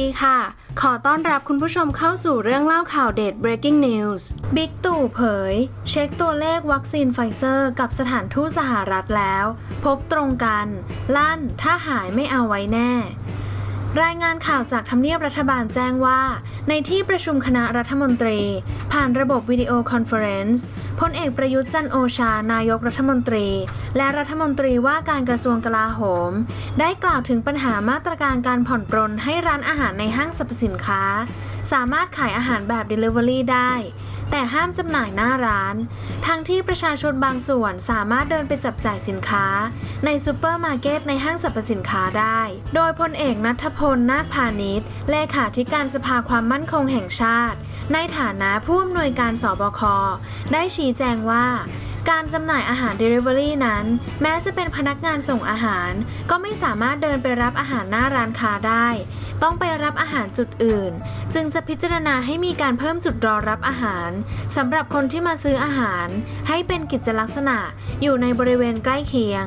ดีค่ะ ขอต้อนรับคุณผู้ชมเข้าสู่เรื่องเล่าข่าวเด็ด breaking news บิ๊กตู่เผย เช็คตัวเลขวัคซีนไฟเซอร์กับสถานทูตสหรัฐแล้ว พบตรงกัน ลั่นถ้าหายไม่เอาไว้แน่รายงานข่าวจากทำเนียบรัฐบาลแจ้งว่า ในที่ประชุมคณะรัฐมนตรี ผ่านระบบวิดีโอคอนเฟอเรนซ์ พลเอกประยุทธ์จันโอชา นายกรัฐมนตรี และรัฐมนตรีว่าการกระทรวงกลาโหม ได้กล่าวถึงปัญหามาตรการการผ่อนปรนให้ร้านอาหารในห้างสรรพสินค้า สามารถขายอาหารแบบ Delivery ได้ แต่ห้ามจำหน่ายหน้าร้าน ทั้งที่ประชาชนบางส่วนสามารถเดินไปจับจ่ายสินค้า ในซูเปอร์มาร์เก็ตในห้างสรรพสินค้าได้ โดยพลเอกนัทพลนาคพาณิชย์เลขาธิการสภาความมั่นคงแห่งชาติ ในฐานะผู้อำนวยการสบคได้ชี้แจงว่า การจำหน่ายอาหาร Delivery นั้น แม้จะเป็นพนักงานส่งอาหาร ก็ไม่สามารถเดินไปรับอาหารหน้าร้านค้าได้ ต้องไปรับอาหารจุดอื่น จึงจะพิจารณาให้มีการเพิ่มจุดรอรับอาหารสำหรับคนที่มาซื้ออาหาร ให้เป็นกิจลักษณะอยู่ในบริเวณใกล้เคียง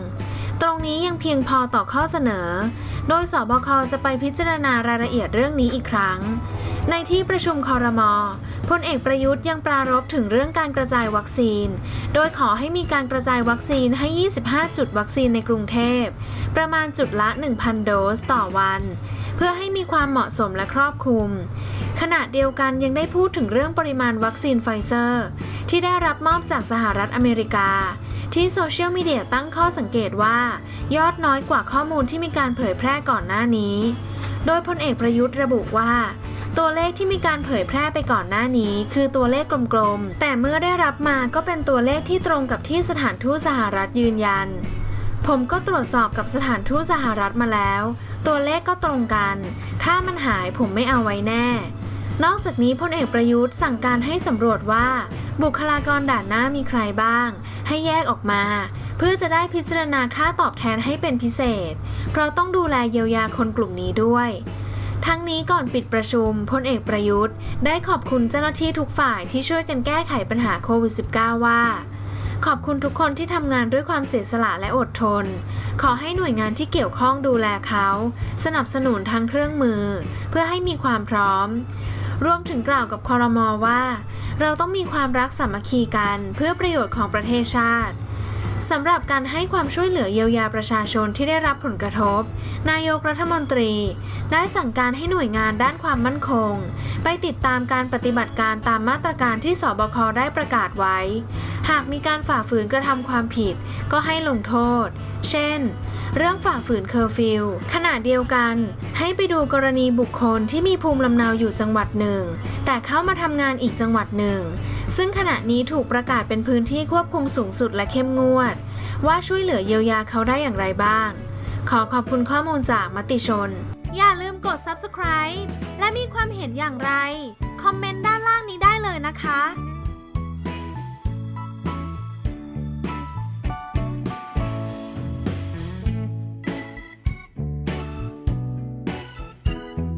ตรงนี้ยังเพียงพอต่อข้อเสนอ โดยสบคจะไปพิจารณารายละเอียดเรื่องนี้อีกครั้ง ในที่ประชุมคอรมอพลเอกประยุทธ์ยังปรารภถึงเรื่องการกระจายวัคซีน โดยขอให้มีการกระจายวัคซีนให้ 25 จุดวัคซีนในกรุงเทพ ประมาณจุดละ 1,000 โดสต่อวัน เพื่อให้มีความเหมาะสมและครอบคลุม ขณะเดียวกันยังได้พูดถึงเรื่องปริมาณวัคซีนไฟเซอร์ ที่ได้รับมอบจากสหรัฐอเมริกา ที่โซเชียลมีเดียตั้งข้อสังเกตว่า ยอดน้อยกว่าข้อมูลที่มีการเผยแพร่ก่อนหน้านี้ โดยพลเอกประยุทธ์ระบุว่าตัวเลขที่มีการเผยแพร่ไปก่อนหน้านี้ คือตัวเลขกลมๆ แต่เมื่อได้รับมาก็เป็นตัวเลขที่ตรงกับที่สถานทูตสหรัฐยืนยัน ผมก็ตรวจสอบกับสถานทูตสหรัฐมาแล้ว ตัวเลขก็ตรงกัน ถ้ามันหายผมไม่เอาไว้แน่ นอกจากนี้พลเอกประยุทธ์สั่งการให้สำรวจว่า บุคลากรด่านหน้ามีใครบ้าง ให้แยกออกมา เพื่อจะได้พิจารณาค่าตอบแทนให้เป็นพิเศษ เพราะต้องดูแลเยียวยาคนกลุ่มนี้ด้วยทั้งนี้ก่อนปิดประชุมพลเอกประยุทธ์ ได้ขอบคุณเจ้าหน้าที่ทุกฝ่ายที่ช่วยกันแก้ไขปัญหาโควิด -19 ว่า ขอบคุณทุกคนที่ทำงานด้วยความเสียสละและอดทน ขอให้หน่วยงานที่เกี่ยวข้องดูแลเขา สนับสนุนทั้งเครื่องมือ เพื่อให้มีความพร้อม รวมถึงกล่าวกับคอรมอว่า เราต้องมีความรักสามัคคีกันเพื่อประโยชน์ของประเทศชาติสำหรับการให้ความช่วยเหลือเยียวยาประชาชนที่ได้รับผลกระทบ นายกรัฐมนตรี ได้สั่งการให้หน่วยงานด้านความมั่นคง ไปติดตามการปฏิบัติการตามมาตรการที่สบคได้ประกาศไว้ หากมีการฝ่าฝืนกระทำความผิดก็ให้ลงโทษเช่น เรื่องฝ่าฝืนเคอร์ฟิวขณะเดียวกัน ให้ไปดูกรณีบุคคลที่มีภูมิลำเนาอยู่จังหวัดหนึ่ง แต่เข้ามาทำงานอีกจังหวัดหนึ่ง ซึ่งขณะนี้ถูกประกาศเป็นพื้นที่ควบคุมสูงสุดและเข้มงวด ว่าช่วยเหลือเยียวยาเขาได้อย่างไรบ้าง ขอขอบคุณข้อมูลจากมติชน อย่าลืมกด subscribe และมีความเห็นอย่างไร คอมเมนต์ด้านล่างนี้ได้เลยนะคะ